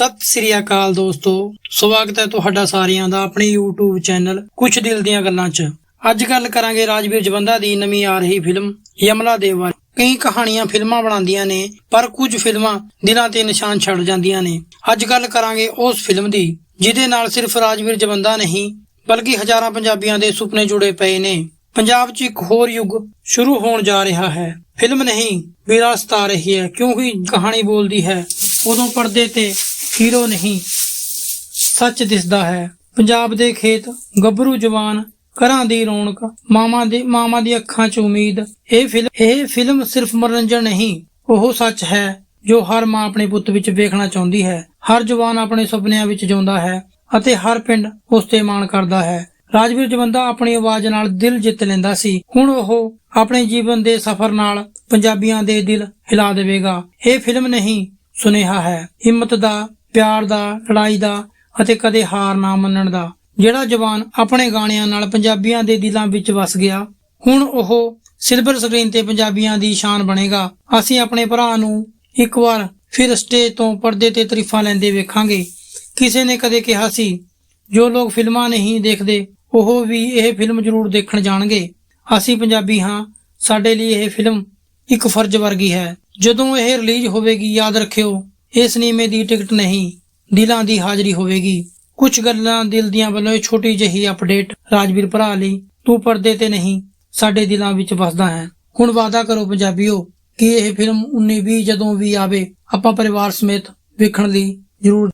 ਸਤਿ ਸ੍ਰੀ ਅਕਾਲ ਦੋਸਤੋ, ਸਵਾਗਤ ਹੈ ਤੁਹਾਡਾ ਸਾਰਿਆਂ ਦਾ ਆਪਣੇ YouTube ਚੈਨਲ ਕੁਝ ਦਿਲ ਦੀਆਂ ਗੱਲਾਂ 'ਚ। ਅੱਜ ਗੱਲ ਕਰਾਂਗੇ ਰਾਜਵੀਰ ਜਵੰਦਾ ਦੀ ਨਵੀਂ ਆ ਰਹੀ ਫਿਲਮ ਯਮਲਾ ਦੇ ਕਈ ਕਹਾਣੀਆਂ ਫਿਲਮਾਂ ਬਣਾਉਂਦੀਆਂ ਨੇ, ਪਰ ਕੁਝ ਫਿਲਮਾਂ ਦਿਲਾਂ ਤੇ ਨਿਸ਼ਾਨ ਛੱਡ ਜਾਂਦੀਆਂ ਨੇ। ਅੱਜ ਗੱਲ ਕਰਾਂਗੇ ਉਸ ਫਿਲਮ ਦੀ, ਜਿਹਦੇ ਨਾਲ ਸਿਰਫ ਰਾਜਵੀਰ ਜਵੰਦਾ ਨਹੀਂ, ਬਲਕਿ ਹਜ਼ਾਰਾਂ ਪੰਜਾਬੀਆਂ ਦੇ ਸੁਪਨੇ ਜੁੜੇ ਪਏ ਨੇ। ਪੰਜਾਬ 'ਚ ਇੱਕ ਹੋਰ ਯੁੱਗ ਸ਼ੁਰੂ ਹੋਣ ਜਾ ਰਿਹਾ ਹੈ। ਫਿਲਮ ਨਹੀਂ, ਵਿਰਾਸਤ ਆ ਰਹੀ ਹੈ। ਕਿਉਂਕਿ ਕਹਾਣੀ ਬੋਲਦੀ ਹੈ, ਉਦੋਂ ਪਰਦੇ ਤੇ ਹੀਰੋ ਨਹੀਂ। ਸੱਚ ਦਿਸਦਾ ਹੈ। ਪੰਜਾਬ ਦੇ ਖੇਤ, ਗੱਭਰੂ ਜਵਾਨ, ਘਰਾਂ ਦੀ ਰੌਣਕ ਮਾਮਾ ਦੀ ਮਾਮਾ ਦੀ ਅੱਖਾਂ 'ਚ ਉਮੀਦ। ਇਹ ਫਿਲਮ ਇਹ ਫਿਲਮ ਸਿਰਫ ਮਨੋਰੰਜਨ ਨਹੀਂ, ਉਹ ਸੱਚ ਹੈ, ਜੋ ਹਰ ਮਾਂ ਆਪਣੇ ਪੁੱਤ ਵਿੱਚ ਵੇਖਣਾ ਚਾਹੁੰਦੀ ਹੈ। ਹਰ ਜਵਾਨ ਆਪਣੇ ਸੁਪਨਿਆਂ ਵਿੱਚ ਜਿਉਂਦਾ ਹੈ ਅਤੇ ਹਰ ਪਿੰਡ ਉਸ ਤੇ ਮਾਣ ਕਰਦਾ ਹੈ। ਰਾਜਵੀਰ ਜਵੰਦਾ ਆਪਣੀ ਆਵਾਜ਼ ਨਾਲ ਦਿਲ ਜਿੱਤ ਲੈਂਦਾ ਸੀ। ਹੁਣ ਉਹ ਆਪਣੇ ਜੀਵਨ ਦੇ ਸਫ਼ਰ ਨਾਲ ਪੰਜਾਬੀਆਂ ਦੇ ਦਿਲ ਹਿਲਾ ਦੇਵੇਗਾ। ਇਹ ਫਿਲਮ ਨਹੀਂ, ਸੁਨੇਹਾ ਹੈ। ਹਿੰਮਤ ਦਾ ਪਿਆਰ ਦਾ, ਲੜਾਈ ਦਾ ਅਤੇ ਕਦੇ ਹਾਰ ਨਾ ਮੰਨਣ ਦਾ। ਜਿਹੜਾ ਜਵਾਨ ਆਪਣੇ ਗਾਣਿਆਂ ਨਾਲ ਪੰਜਾਬੀਆਂ ਦੇ ਦਿਲਾਂ ਵਿੱਚ ਵਸ ਗਿਆ, ਹੁਣ ਉਹ ਸਿਲਵਰ ਸਕਰੀਨ ਤੇ ਪੰਜਾਬੀਆਂ ਦੀ ਸ਼ਾਨ ਬਣੇਗਾ। ਅਸੀਂ ਆਪਣੇ ਭਰਾ ਨੂੰ ਇੱਕ ਵਾਰ ਫਿਰ ਸਟੇਜ ਤੋਂ ਪਰਦੇ ਤੇ ਤਰੀਫਾਂ ਲੈਂਦੇ ਵੇਖਾਂਗੇ। ਕਿਸੇ ਨੇ ਕਦੇ ਕਿਹਾ ਸੀ, ਜੋ ਲੋਕ ਫਿਲਮਾਂ ਨਹੀਂ ਦੇਖਦੇ, ਉਹ ਵੀ ਇਹ ਫਿਲਮ ਜ਼ਰੂਰ ਦੇਖਣ ਜਾਣਗੇ। ਅਸੀਂ ਪੰਜਾਬੀ ਹਾਂ, ਸਾਡੇ ਲਈ ਇਹ ਫਿਲਮ ਇੱਕ ਫਰਜ਼ ਵਰਗੀ ਹੈ। ਜਦੋਂ ਇਹ ਰਿਲੀਜ਼ ਹੋਵੇਗੀ, ਯਾਦ ਰੱਖਿਓ ਇਹ ਸਿਨੇਮੇ ਦੀ ਟਿਕਟ ਨਹੀਂ, ਦਿਲਾਂ ਦੀ ਹਾਜ਼ਰੀ ਹੋਵੇਗੀ। ਕੁਝ ਗੱਲਾਂ ਦਿਲ ਦੀਆਂ ਵੱਲੋਂ ਇਹ ਛੋਟੀ ਜਿਹੀ ਅਪਡੇਟ ਰਾਜਵੀਰ ਭਰਾ ਲਈ, ਤੂੰ ਪਰਦੇ ਤੇ ਨਹੀਂ, ਸਾਡੇ ਦਿਲਾਂ ਵਿੱਚ ਵਸਦਾ ਹੈ। ਹੁਣ ਵਾਅਦਾ ਕਰੋ ਪੰਜਾਬੀਓ ਕਿ ਇਹ ਫਿਲਮ 1920 ਜਦੋਂ ਵੀ ਆਵੇ, ਆਪਾਂ ਪਰਿਵਾਰ ਸਮੇਤ ਵੇਖਣ ਲਈ ਜ਼ਰੂਰ